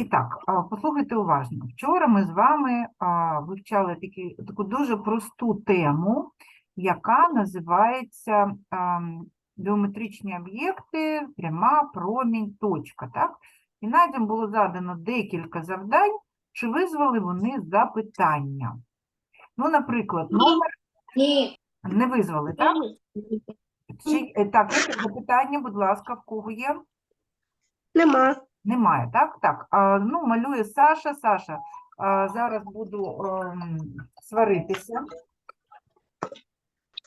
І так, послухайте уважно. Вчора ми з вами вивчали такі, таку дуже просту тему, яка називається ам, геометричні об'єкти, пряма, промінь, точка. Так? І Надям було задано декілька завдань, чи визвали вони запитання. Ну, наприклад, номер Ні. не визвали, так? Чи, е, так, запитання, будь ласка, в кого є? Нема. Немає, так? Так. А, ну, малює Саша. Саша, а, зараз буду ем, сваритися.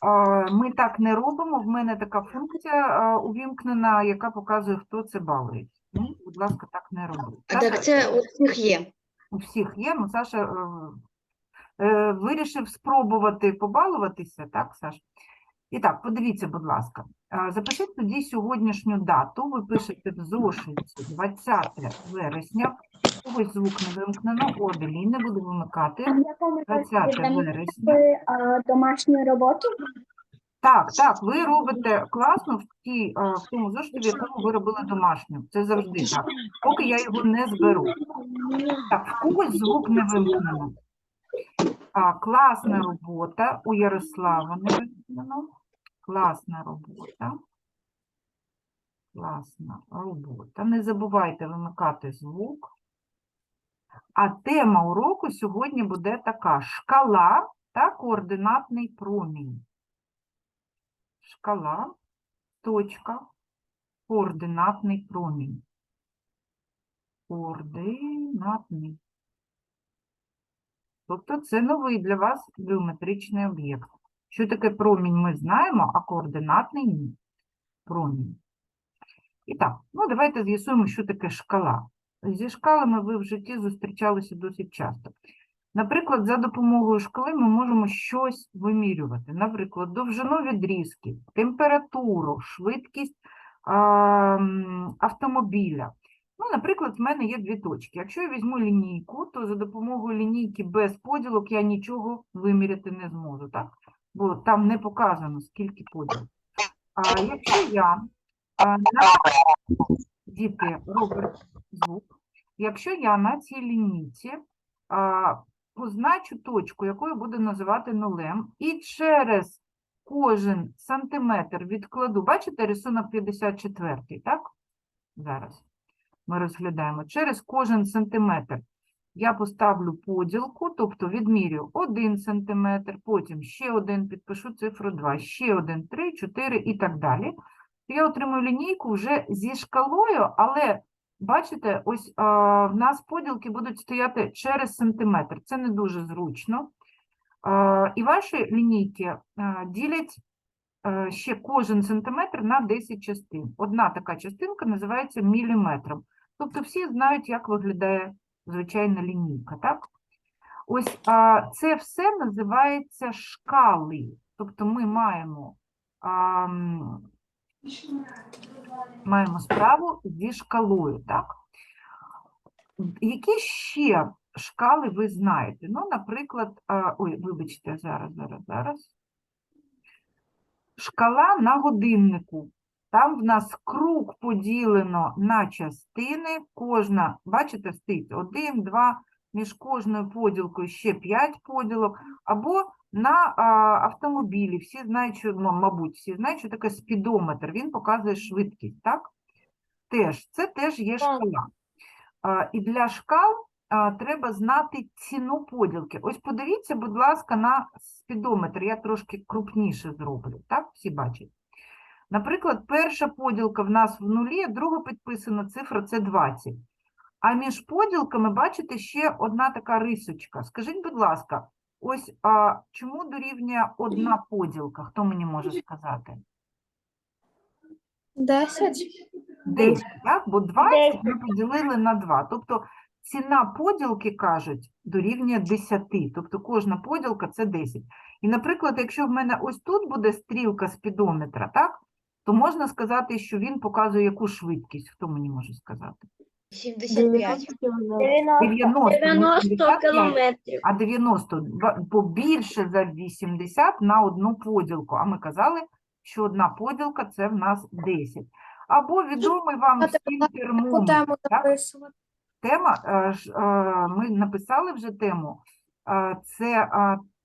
А, ми так не робимо. В мене така функція а, увімкнена, яка показує, хто це балує. Ну, будь ласка, так не робіть. А Саша, так це у всіх є. у всіх є, ну Саша е, е, вирішив спробувати побалуватися, так, Саш? І так, подивіться, будь ласка, Е, запишіть тоді сьогоднішню дату. Ви пишете в зошиті 20 вересня. Ось звук не вимкнено, Оделі не буду вимикати. 20 вересня. домашню роботу. Так, так, ви робите класно в, тій, е, в тому зошиті, в якому ви робили домашню. Це завжди так. Поки я його не зберу. Так, в когось звук не вимкнено. А, класна робота у Ярослава не вимкнено. Класна робота. Класна робота. Не забувайте вимикати звук. А тема уроку сьогодні буде така: шкала та координатний промінь. Шкала, точка, координатний промінь. Координатний. Тобто це новий для вас геометричний об'єкт. Що таке промінь, ми знаємо, а координатний ні. Промінь. І так, ну давайте з'ясуємо, що таке шкала. Зі шкалами ви в житті зустрічалися досить часто. Наприклад, за допомогою шкали ми можемо щось вимірювати. Наприклад, довжину відрізків, температуру, швидкість а, автомобіля. Ну, наприклад, в мене є дві точки. Якщо я візьму лінійку, то за допомогою лінійки без поділок я нічого виміряти не зможу, так? Бо там не показано, скільки поділок. А якщо я а, на діти Роберт звук, якщо я на цій лінійці а, позначу точку, якою буду називати нулем, і через кожен сантиметр відкладу, бачите, рисунок 54, так? Зараз ми розглядаємо. Через кожен сантиметр я поставлю поділку, тобто відмірю 1 сантиметр, потім ще один, підпишу цифру 2, ще один, 3, 4 і так далі. Я отримую лінійку вже зі шкалою, але бачите, ось а, в нас поділки будуть стояти через сантиметр. Це не дуже зручно. А, і ваші лінійки а, ділять е, ще кожен сантиметр на 10 частин. Одна така частинка називається міліметром. Тобто всі знають, як виглядає звичайна лінійка, так? Ось а, це все називається шкали. Тобто ми маємо, а, маємо справу зі шкалою, так? Які ще шкали ви знаєте? Ну, наприклад, а, ой, вибачте, зараз, зараз, зараз. Шкала на годиннику. Там в нас круг поділено на частини. Кожна, бачите, стоїть один, два, між кожною поділкою ще 5 поділок. Або на а, автомобілі. Всі знають, що, ну, мабуть, всі знають, що таке спідометр. Він показує швидкість, так? Теж, це теж є шкала. А, і для шкал а, треба знати ціну поділки. Ось подивіться, будь ласка, на спідометр. Я трошки крупніше зроблю, так? Всі бачать. Наприклад, перша поділка в нас в нулі, друга підписана цифра це 20. А між поділками, бачите, ще одна така рисочка. Скажіть, будь ласка, ось а, чому дорівнює одна поділка? Хто мені може сказати? Десять. 10, так? Бо 20 ми поділили на 2. Тобто ціна поділки, кажуть, дорівнює 10. Тобто кожна поділка – це 10. І, наприклад, якщо в мене ось тут буде стрілка спідометра, так? То можна сказати, що він показує яку швидкість. Хто мені може сказати? 75. 90, не 90 кілометрів. а 90, ба- бо більше за 80 на одну поділку. А ми казали, що одна поділка – це в нас 10. Або відомий вам всім термометр. тему так? тема, е, ж, е, ми написали вже тему. Е, Це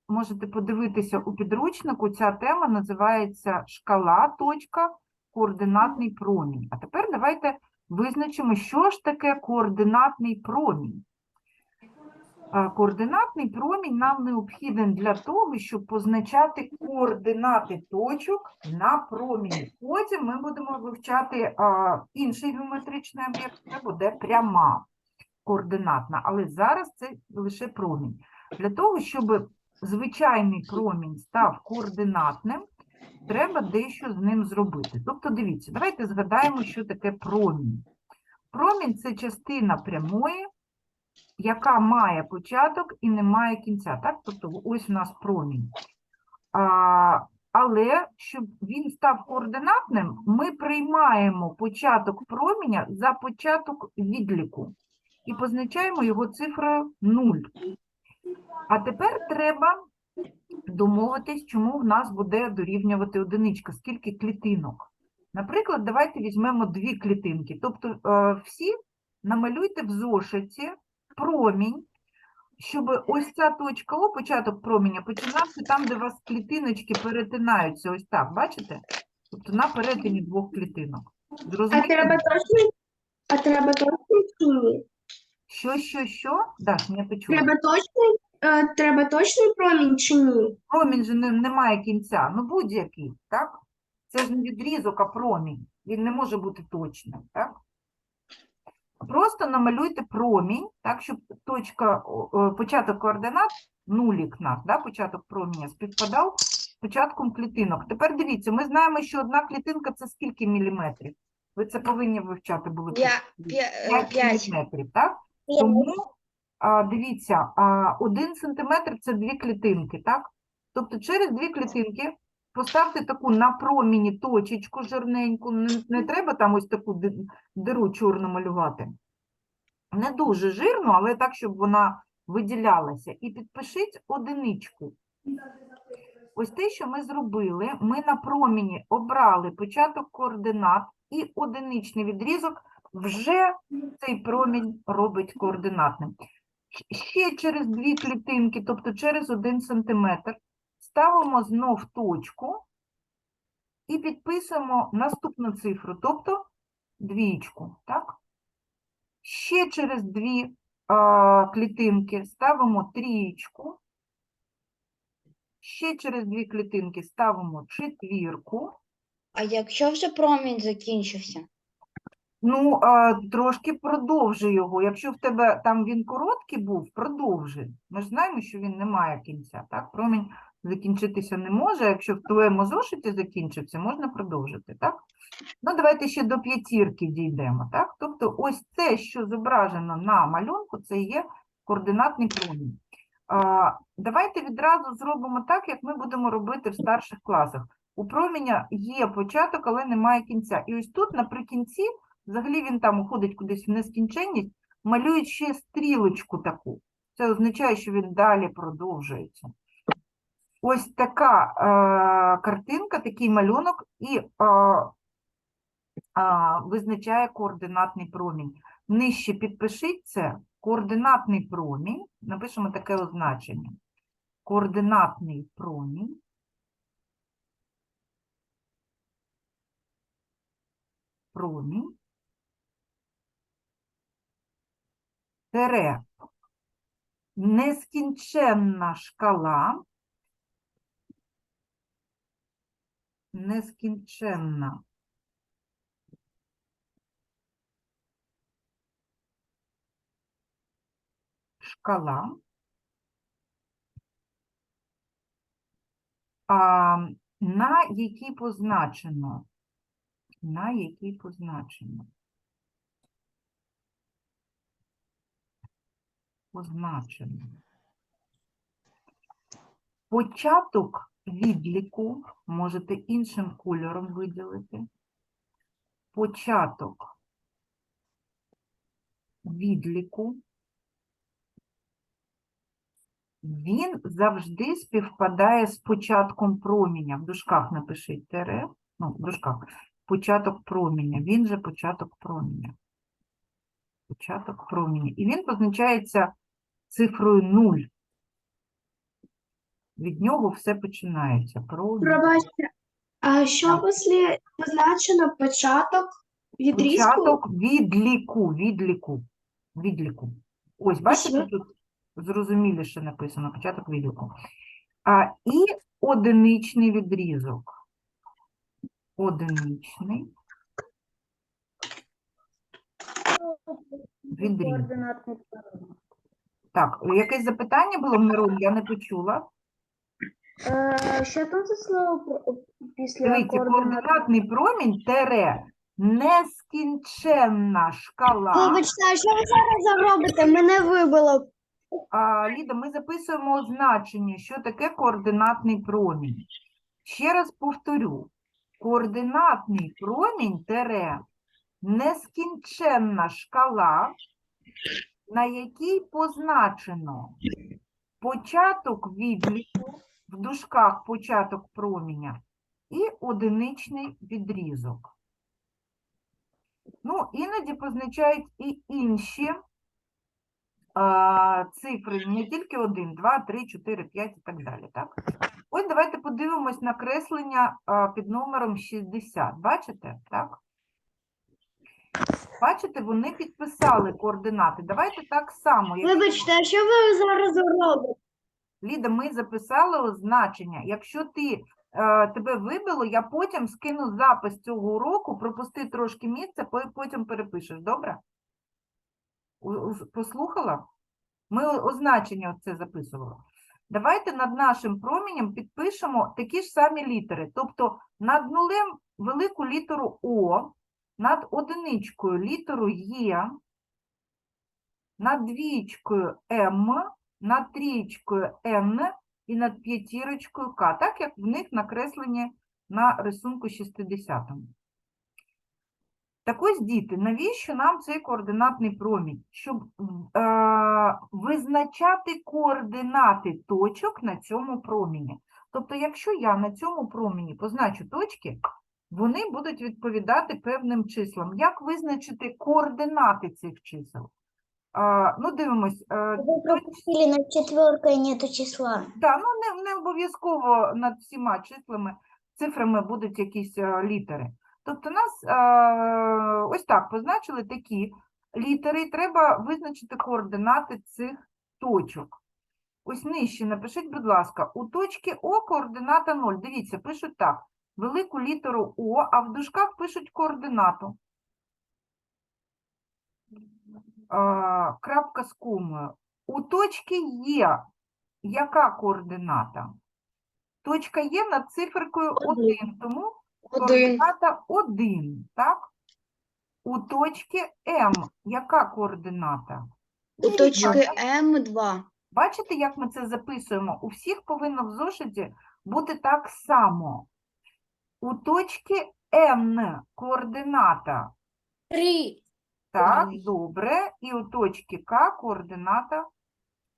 можете подивитися у підручнику. Ця тема називається шкала, точка, координатний промінь. А тепер давайте визначимо, що ж таке координатний промінь. Координатний промінь нам необхіден для того, щоб позначати координати точок на промені. Потім ми будемо вивчати інший геометричний об'єкт, це буде пряма координатна, але зараз це лише промінь. Для того, щоб звичайний промінь став координатним, треба дещо з ним зробити. Тобто, дивіться, давайте згадаємо, що таке промінь. Промінь це частина прямої, яка має початок і не має кінця. Так? Тобто ось у нас промінь. А, але щоб він став координатним, ми приймаємо початок проміня за початок відліку і позначаємо його цифрою 0. А тепер треба домовитись, чому в нас буде дорівнювати одиничка, скільки клітинок. Наприклад, давайте візьмемо дві клітинки. Тобто е, всі намалюйте в зошиті промінь, щоб ось ця точка О, початок проміння, починався там, де у вас клітиночки перетинаються. Ось так, бачите? Тобто на перетині двох клітинок. А Зрозуміло? треба точно? А треба точно? Що, що, що? Даш, не почула. Треба точний, е, треба точний промінь чи ні? Промінь же не, не має кінця. Ну, будь-який, так? Це ж не відрізок, а промінь. Він не може бути точним, так? Просто намалюйте промінь, так, щоб точка, о, о, початок координат, нулік наш, да, початок проміння, співпадав з початком клітинок. Тепер дивіться, ми знаємо, що одна клітинка – це скільки міліметрів? Ви це повинні вивчати були. П'я- п'я- е, 5 міліметрів, так? Тому, а, дивіться, а, один сантиметр – це дві клітинки, так? Тобто через дві клітинки поставте таку на проміні точечку жирненьку, не, не треба там ось таку ди- диру чорну малювати. Не дуже жирну, але так, щоб вона виділялася. І підпишіть одиничку. Ось те, що ми зробили, ми на проміні обрали початок координат і одиничний відрізок вже цей промінь робить координатним. Ще через дві клітинки, тобто через один сантиметр, ставимо знов точку і підписуємо наступну цифру, тобто двічку. Так? Ще через дві а, клітинки ставимо трієчку. Ще через дві клітинки ставимо четвірку. А якщо вже промінь закінчився? Ну, а, трошки продовжи його. Якщо в тебе там він короткий був, продовжи. Ми ж знаємо, що він не має кінця, так? Промінь закінчитися не може. Якщо в твоєму зошиті закінчився, можна продовжити, так? Ну, давайте ще до п'ятірки дійдемо, так? Тобто ось це, що зображено на малюнку, це є координатний промінь. А, давайте відразу зробимо так, як ми будемо робити в старших класах. У проміня є початок, але немає кінця. І ось тут наприкінці Взагалі він там уходить кудись в нескінченність, малюють ще стрілочку таку. Це означає, що він далі продовжується. Ось така е, картинка, такий малюнок, і е, е, визначає координатний промінь. Нижче підпишіть це координатний промінь. Напишемо таке означення. Координатний промінь. Промінь. Тире нескінченна шкала, нескінченна. Шкала, а, на якій позначено, на якій позначено. Позначено. Початок відліку можете іншим кольором виділити. Початок відліку. Він завжди співпадає з початком проміння. В дужках напишіть тере, ну, в дужках. Початок проміння. Він же початок проміння. початок промені. І він позначається цифрою 0. Від нього все починається. Пробачте, а що після позначено початок відрізку? Початок відліку, відліку, відліку. Ось, бачите, тут зрозуміліше написано, початок відліку. А, і одиничний відрізок. Одиничний відрізок. Так, якесь запитання було, Мирон, я не почула. Е, Що там за слово про- після Дивіться, координат? координатний промінь тере нескінченна шкала. Вибачте, а що ви зараз робите? Мене вибило. А, Ліда, ми записуємо означення, що таке координатний промінь. Ще раз повторю. Координатний промінь тере нескінченна шкала, на якій позначено початок відліку, в дужках початок проміня, і одиничний відрізок. Ну, іноді позначають і інші а, цифри, не тільки 1, 2, 3, 4, 5 і так далі. Так? Ось давайте подивимось на креслення а, під номером 60. Бачите? Так? Бачите, вони підписали координати. Давайте так само. як Вибачте, а що ви зараз робите? Ліда, ми записали означення. Якщо ти, е, тебе вибило, я потім скину запис цього уроку, пропусти трошки місця, по- потім перепишеш, добре? У- у- Послухала? Ми о- означення це записували. Давайте над нашим промінням підпишемо такі ж самі літери. Тобто над нулем велику літеру О, над одиничкою літеру Є, над двічкою М, над трієчкою Н і над п'ятірочкою К, так як в них накреслені на рисунку 60-му. Так ось, діти, навіщо нам цей координатний промінь? Щоб е, визначати координати точок на цьому проміні. Тобто, якщо я на цьому проміні позначу точки, вони будуть відповідати певним числам. Як визначити координати цих чисел? А, ну, дивимось. е, Ви пропустили на четверка і нету числа. Так, ну не, не обов'язково над всіма числами, цифрами будуть якісь е, літери. Тобто нас е, ось так позначили такі літери, і треба визначити координати цих точок. Ось нижче напишіть, будь ласка, у точки О координата 0. Дивіться, пишуть так, велику літеру О, а в дужках пишуть координату. Крапка з комою. У точки Є яка координата? Точка є над циферкою 1, тому координата 1, так? У точки М яка координата? У точки М2. Бачите, як ми це записуємо? У всіх повинно в зошиті бути так само. У точки Н координата. Три. Так, Ой. добре. І у точки К координата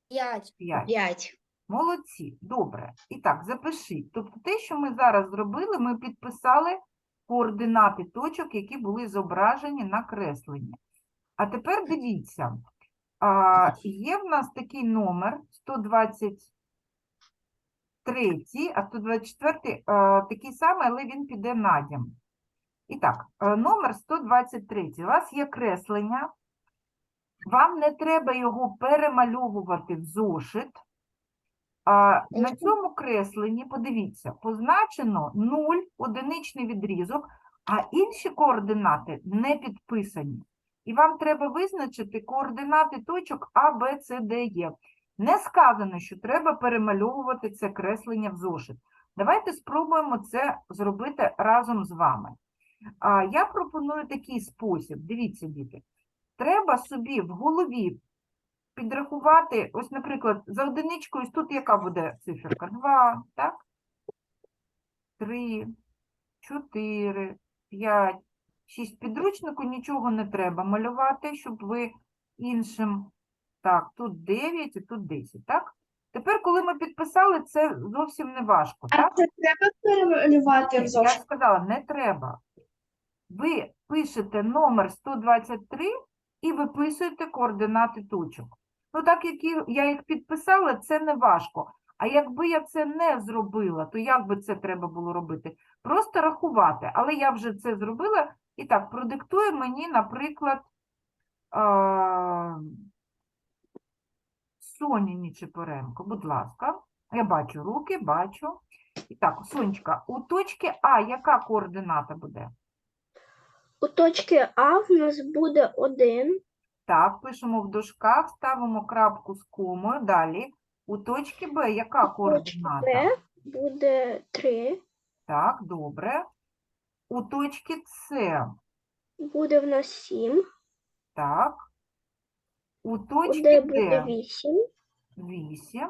П'ять. 5. 5. Молодці, добре. І так, запишіть. Тобто те, що ми зараз зробили, ми підписали координати точок, які були зображені на кресленні. А тепер дивіться, а, є в нас такий номер 123, а 124 такий самий, але він піде надім. І так, е, номер 123. У вас є креслення. Вам не треба його перемальовувати в зошит. На цьому кресленні, подивіться, позначено 0, одиничний відрізок, а інші координати не підписані. І вам треба визначити координати точок А, Б, С, Д, Е. Не сказано, що треба перемальовувати це креслення в зошит. Давайте спробуємо це зробити разом з вами. А, я пропоную такий спосіб. Дивіться, діти. Треба собі в голові підрахувати, ось, наприклад, за одиничкою, тут яка буде циферка? 2, так? 3, 4, 5, 6. Підручнику нічого не треба малювати, щоб ви іншим. Так, тут 9 і тут 10, так? Тепер, коли ми підписали, це зовсім не важко, А так? це треба перемалювати в Я зошит? ж сказала, не треба. Ви пишете номер 123 і виписуєте координати точок. Ну, так як і- я їх підписала, це не важко. А якби я це не зробила, то як би це треба було робити? Просто рахувати. Але я вже це зробила. І так, продиктує мені, наприклад, а, Соня Нічипоренко, будь ласка. Я бачу руки, бачу. І так, Сонечка, у точки А яка координата буде? У точки А в нас буде 1, Так, пишемо в дужках, ставимо крапку з комою. Далі. У точки Б яка у точки координата? Б буде 3, Так, добре. У точки С, буде в нас 7, так. У точки Д буде Д 8 8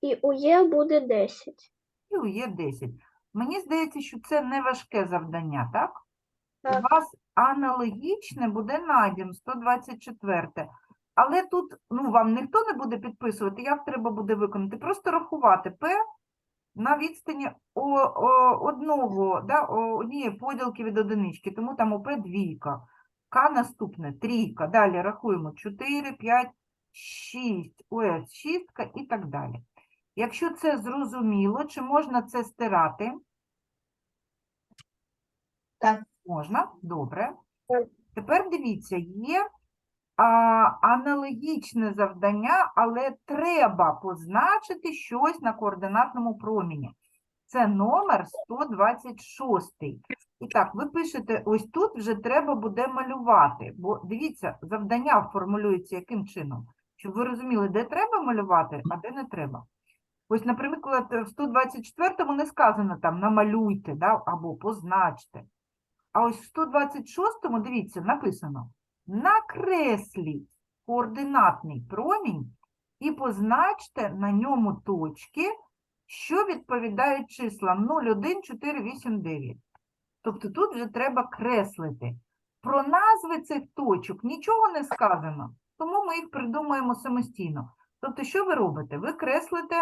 і у Є буде 10. і у Є 10. Мені здається, що це не важке завдання, так? У вас аналогічне буде надім 124. Але тут ну, вам ніхто не буде підписувати, як треба буде виконати. Просто рахувати П на відстані о, о, одного, да, о, однієї поділки від одинички, тому там ОП двійка. К наступне трійка. Далі рахуємо 4, 5, 6, ОС шістка і так далі. Якщо це зрозуміло, чи можна це стирати? Так. Можна? Добре. Тепер дивіться, є а, аналогічне завдання, але треба позначити щось на координатному проміні. Це номер 126. І так, ви пишете, ось тут вже треба буде малювати, бо дивіться, завдання формулюється яким чином, щоб ви розуміли, де треба малювати, а де не треба. Ось, наприклад, в 124-му не сказано там намалюйте да, або позначте. А ось в 126-му, дивіться, написано накресліть координатний промінь і позначте на ньому точки, що відповідають числам 0, 1, 4, 8, 9. Тобто тут вже треба креслити. Про назви цих точок нічого не сказано, тому ми їх придумаємо самостійно. Тобто, що ви робите? Ви креслите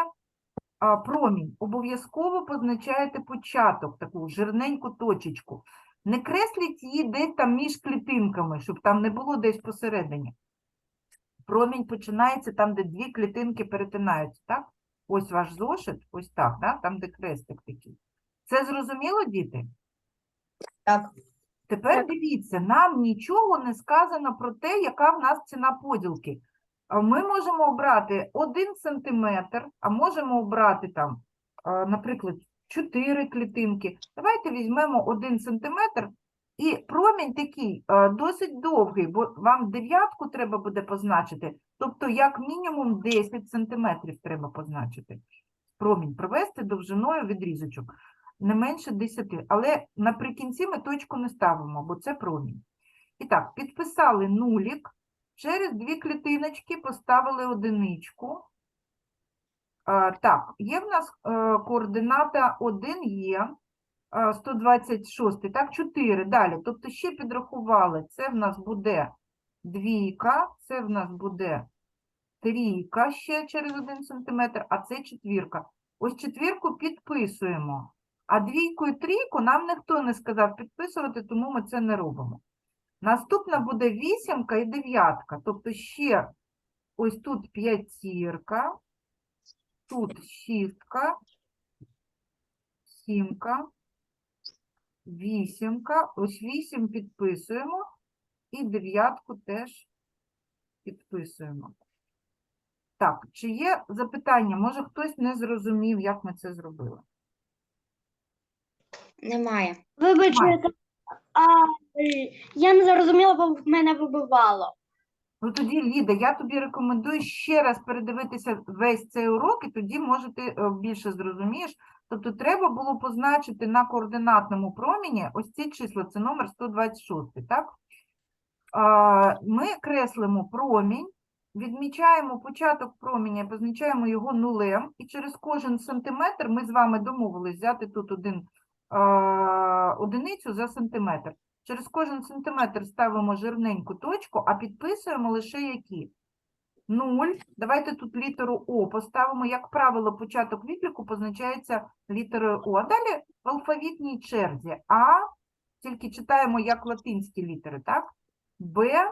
а, промінь, обов'язково позначаєте початок, таку жирненьку точечку. Не кресліть її десь там між клітинками, щоб там не було десь посередині. Промінь починається там, де дві клітинки перетинаються, так? Ось ваш зошит, ось так, да? там, де крестик такий. Це зрозуміло, діти? Так. Тепер Так. дивіться, нам нічого не сказано про те, яка в нас ціна поділки. Ми можемо обрати 1 сантиметр, а можемо обрати там, наприклад, 4 клітинки. Давайте візьмемо 1 сантиметр, і промінь такий досить довгий, бо вам дев'ятку треба буде позначити, тобто як мінімум 10 сантиметрів треба позначити. Промінь провести довжиною відрізочок не менше 10, але наприкінці ми точку не ставимо, бо це промінь. І так, підписали нулік, через дві клітиночки поставили одиничку. Так, є в нас е, координата 1 є, е, 126, так, 4, далі. Тобто ще підрахували, це в нас буде двійка, це в нас буде трійка ще через 1 см, а це четвірка. Ось четвірку підписуємо. А двійку і трійку нам ніхто не сказав підписувати, тому ми це не робимо. Наступна буде вісімка і дев'ятка. Тобто ще ось тут п'ятірка, тут шістка, сімка, вісімка. Ось вісім підписуємо і дев'ятку теж підписуємо. Так, чи є запитання? Може, хтось не зрозумів, як ми це зробили? Немає. Вибачте, а я не зрозуміла, бо в мене вибивало. Ну тоді, Ліда, я тобі рекомендую ще раз передивитися весь цей урок, і тоді, може, ти е, більше зрозумієш. Тобто треба було позначити на координатному проміні ось ці числа, це номер 126, так? Ми креслимо промінь, відмічаємо початок проміня, позначаємо його нулем, і через кожен сантиметр ми з вами домовились взяти тут один, одиницю за сантиметр. Через кожен сантиметр ставимо жирненьку точку, а підписуємо лише які? 0. Давайте тут літеру О поставимо. Як правило, початок відліку позначається літерою О. А далі в алфавітній черзі А, тільки читаємо як латинські літери, так? Б,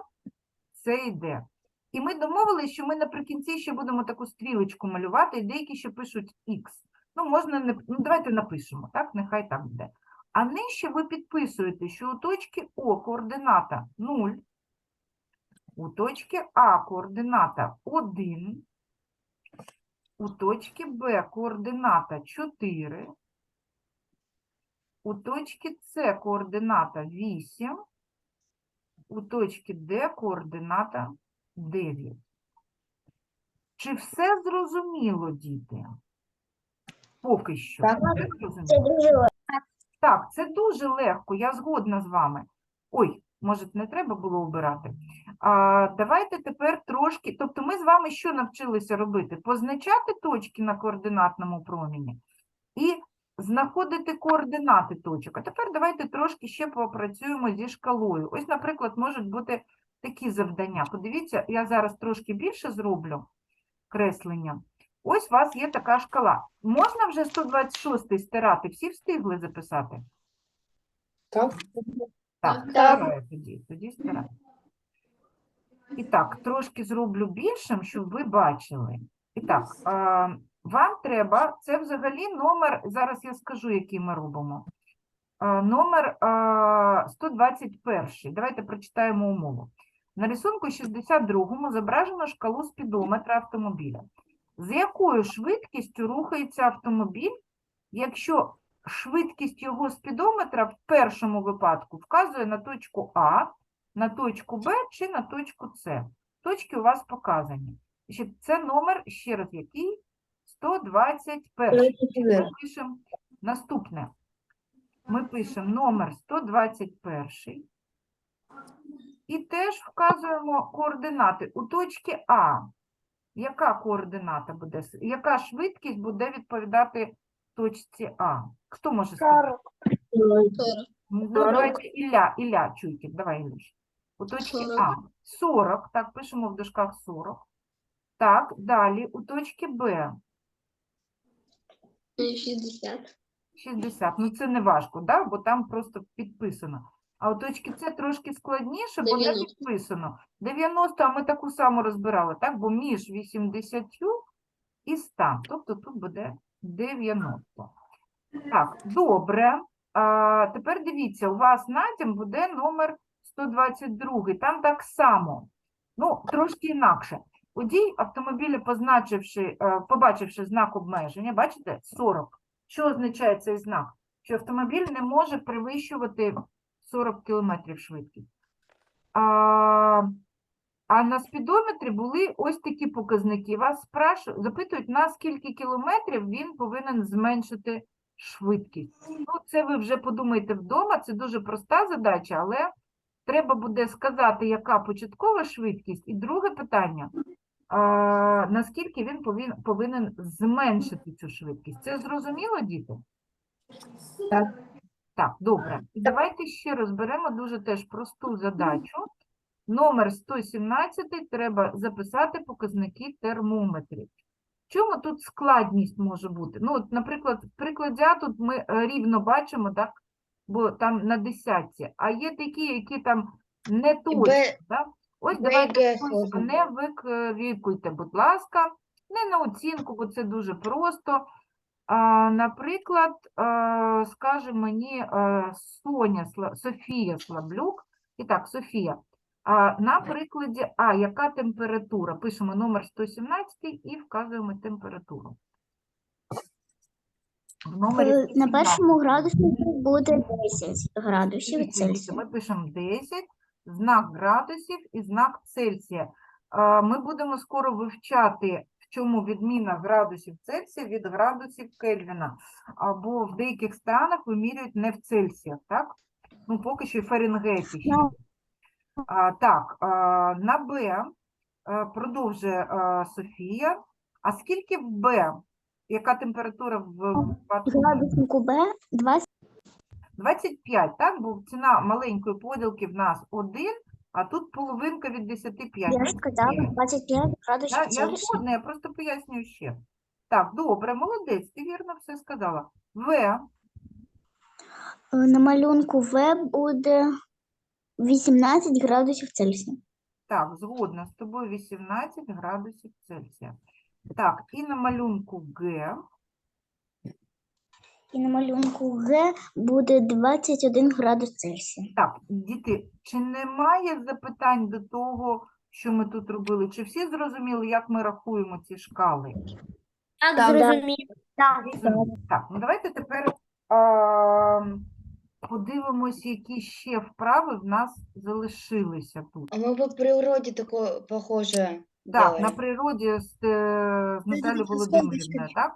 це йде. І ми домовилися, що ми наприкінці ще будемо таку стрілочку малювати, і деякі ще пишуть х. Ну, можна не ну, давайте напишемо, так? Нехай так буде. А нижче ви підписуєте, що у точки О координата 0, у точки А координата 1, у точки Б координата 4, у точки С координата 8, у точки Д координата 9. Чи все зрозуміло, діти? Поки що. Так. Все зрозуміло? Так, це дуже легко, я згодна з вами. Ой, може, не треба було обирати. А, давайте тепер трошки, тобто ми з вами що навчилися робити? Позначати точки на координатному проміні і знаходити координати точок. А тепер давайте трошки ще попрацюємо зі шкалою. Ось, наприклад, можуть бути такі завдання. Подивіться, я зараз трошки більше зроблю креслення. Ось у вас є така шкала. Можна вже 126 стирати? Всі встигли записати? Так. Так, Так. стираю тоді, тоді стираю. І так, трошки зроблю більшим, щоб ви бачили. І так, вам треба, це взагалі номер, зараз я скажу, який ми робимо. Номер а, 121. Давайте прочитаємо умову. На рисунку 62 зображено шкалу спідометра автомобіля. З якою швидкістю рухається автомобіль, якщо швидкість його спідометра в першому випадку вказує на точку А, на точку Б чи на точку С. Точки у вас показані. Це номер, ще раз який? 121. Ми пишемо наступне. Ми пишемо номер 121 і теж вказуємо координати. У точці А яка координата буде? Яка швидкість буде відповідати точці А? Хто може сказати? Ну, давайте Ілля, Ілля, чуйте, давай, Ілюш. У точці 40. А 40, так, пишемо в дужках 40. Так, далі у точці Б 60. 60. Ну це не важко, да? бо там просто підписано. А у точки С трошки складніше, бо не 90. підписано. 90, а ми таку саму розбирали, так? Бо між 80 і 100. Тобто тут буде 90. Так, добре. А, тепер дивіться, у вас надім буде номер 122. Там так само. Ну, трошки інакше. Водій автомобіля, позначивши, е, побачивши знак обмеження, бачите, 40. Що означає цей знак? Що автомобіль не може перевищувати 40 км швидкість. А, а на спідометрі були ось такі показники. Вас спрашують, запитують, на скільки кілометрів він повинен зменшити швидкість. Ну, це ви вже подумайте вдома, це дуже проста задача, але треба буде сказати, яка початкова швидкість. І друге питання, а, наскільки він повин, повинен зменшити цю швидкість. Це зрозуміло, діти? Так. Так, добре. І давайте ще розберемо дуже теж просту задачу. Номер 117 треба записати показники термометрів. Чому тут складність може бути? Ну, от, наприклад, в прикладі тут ми е, рівно бачимо, так? Бо там на десятці, а є такі, які там не точні, так? Ось давайте не викрикуйте, будь ласка, не на оцінку, бо це дуже просто. Наприклад, е, скаже мені е, Соня, Сла- Софія Слаблюк. І так, Софія, на прикладі А, яка температура? Пишемо номер 117 і вказуємо температуру. В номері Е, На першому градуснику буде 10 градусів Цельсія. Ми пишемо 10, знак градусів і знак Цельсія. Ми будемо скоро вивчати, чому відміна градусів Цельсія від градусів Кельвіна. Або в деяких странах вимірюють не в Цельсіях, так? Ну, поки що і Фаренгейті. Ну. А, так, а, на Б е, продовжує е, Софія. А скільки в Б? Яка температура в градуснику Б 20 25, так? Бо ціна маленької поділки в нас 1, а тут половинка від 10 5. я ж сказала 25 градусів Я, я Цельсія. згодна, я просто пояснюю ще. Так, добре, молодець, ти вірно все сказала. В, Е, На малюнку В буде 18 градусів Цельсія. Так, згодна з тобою 18 градусів Цельсія. Так, і на малюнку Г. І на малюнку Г буде 21 градус Цельсія. Так, діти, чи немає запитань до того, що ми тут робили? Чи всі зрозуміли, як ми рахуємо ці шкали? Так, Так, зрозуміло. Так. Так, ну давайте тепер а, подивимось, які ще вправи в нас залишилися тут. А мы по природе такое похоже Так, на делаем. природі з, е, з Наталією Володимирівною, так?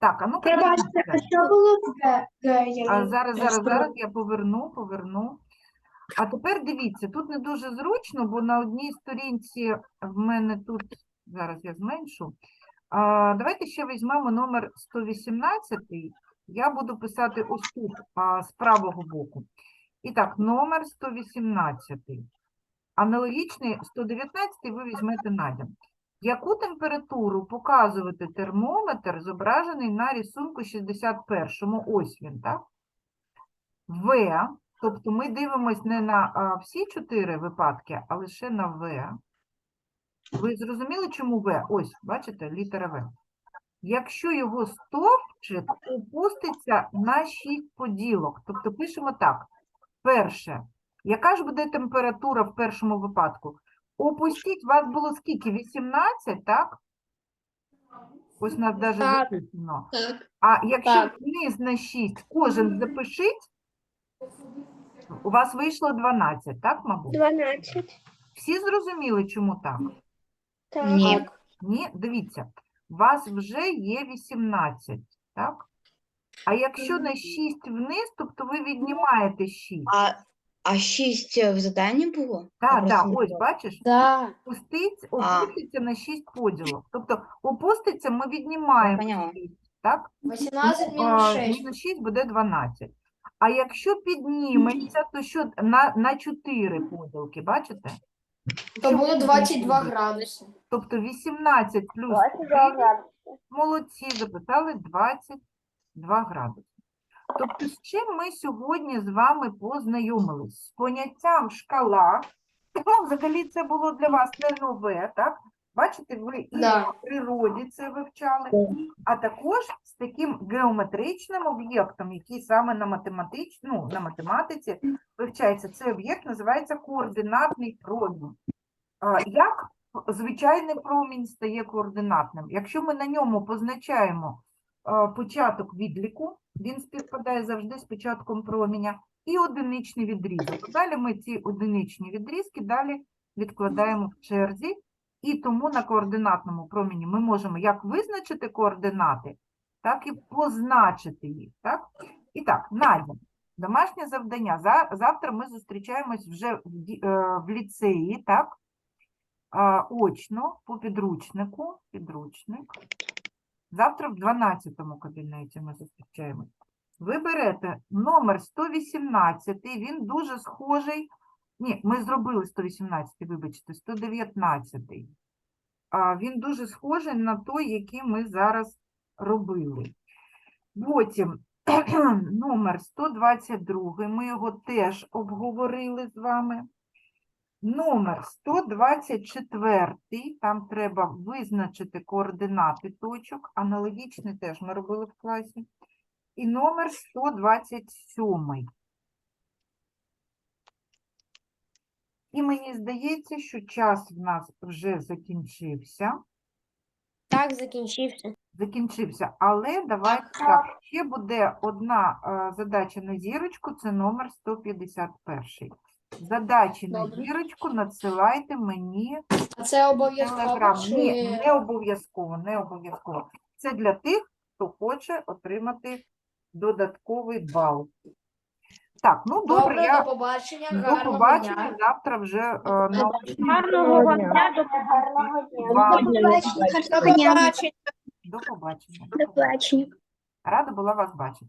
Так, а ну Пробачте, а що було в Г? Г, я А не- зараз, зараз, зараз я поверну, поверну. А тепер дивіться, тут не дуже зручно, бо на одній сторінці в мене тут, зараз я зменшу. А, давайте ще візьмемо номер 118. Я буду писати ось тут, а, з правого боку. І так, номер 118. Аналогічний 119 ви візьмете надім. Яку температуру показувати термометр, зображений на рисунку 61-му? Ось він, так? В, тобто ми дивимось не на всі чотири випадки, а лише на В. Ви зрозуміли, чому В? Ось, бачите, літера В. Якщо його стовпчик опуститься на 6 поділок, тобто пишемо так. Перше, яка ж буде температура в першому випадку? Опустіть, у вас було скільки? 18, так? Ось у нас навіть Так. записано. Так. А якщо Так. вниз на 6, кожен запишіть, у вас вийшло 12, так, мабуть? 12. Всі зрозуміли, чому так? Так. Ні. Ні, дивіться, у вас вже є 18, так? А якщо на 6 вниз, тобто ви віднімаєте 6. А, а 6 в заданні було? Я Так, просто так, не ось, знала. бачиш? Да. Опустить, А. опуститься на 6 поділок. Тобто опуститься, ми віднімаємо поняла. 6, так? 18 А, мінус 6 буде 12. А якщо підніметься, то що на, на 4 поділки, бачите? То Що буде буде 22 градуси. Тобто 18 плюс 4, молодці, записали 22 градуси. Тобто з чим ми сьогодні з вами познайомились? З поняттям шкала. Ну, взагалі це було для вас не нове, так? Бачите, ви і Да. в природі це вивчали, а також з таким геометричним об'єктом, який саме на математич... ну, на математиці вивчається. Цей об'єкт називається координатний промінь. Як звичайний промінь стає координатним? Якщо ми на ньому позначаємо початок відліку, він співпадає завжди з початком проміня, і одиничний відрізок. Далі ми ці одиничні відрізки далі відкладаємо в черзі, і тому на координатному промені ми можемо як визначити координати, так і позначити їх. Так? І так, Надя, домашнє завдання. Завтра ми зустрічаємось вже в, е, ліцеї, так? Очно по підручнику. Підручник. Завтра в 12 кабінеті ми зустрічаємось. Ви берете номер 118, він дуже схожий. Ні, ми зробили 118, вибачте, 119. А, він дуже схожий на той, який ми зараз робили. Потім номер 122, ми його теж обговорили з вами. Номер 124, там треба визначити координати точок, аналогічний теж ми робили в класі. І номер 127. І мені здається, що час в нас вже закінчився. Так, закінчився. Закінчився, але давайте так. Ще буде одна е, задача на зірочку, це номер 151. Задачі на Добре. зірочку надсилайте мені А це обов'язково Телеграм. Ні, чи... не обов'язково, не обов'язково. Це для тих, хто хоче отримати додатковий бал. Так, ну добре, Добре, я до побачення, до гарного побачення дня. завтра вже е, на Гарного вам дня, До побачення. до побачення. До побачення. Рада була вас бачити.